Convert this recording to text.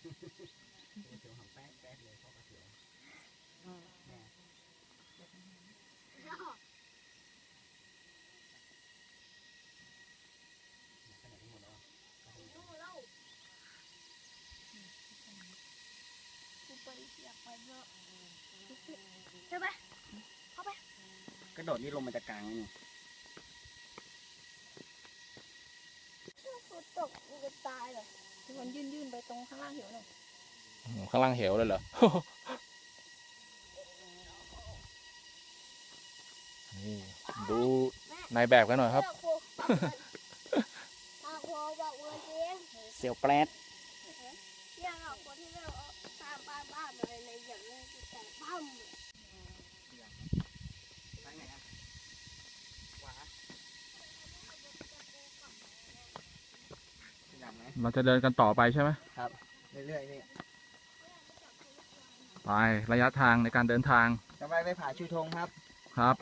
เสียวหางแป๊กแป๊กเลยพ่อกระเสียวแม่ขนาดนี้หมดแล้วอะใช่ไหมกระโดดนี่ลงมาจากกลางนี่ฝนตกมันจะตายเลย มันยื่นยื่นๆไปตรงข้างล่างเหวหน่อยอืมข้างล่างเหวเลยเหรอ นี่ดูนายแบบกันหน่อยครับตาโคบอกว่าจริงเสียวแปรดเนี่ยเราคนที่เราตามบ้านบ้านอะไรเลยอย่างนี้แต่ปั้ม ไปไหนอะขวาขยับไหม เราจะเดินกันต่อไปใช่ไหมครับ เรื่อยๆนี่ไประยะทางในการเดินทางจะไปไปผาชูธงครับ ครับ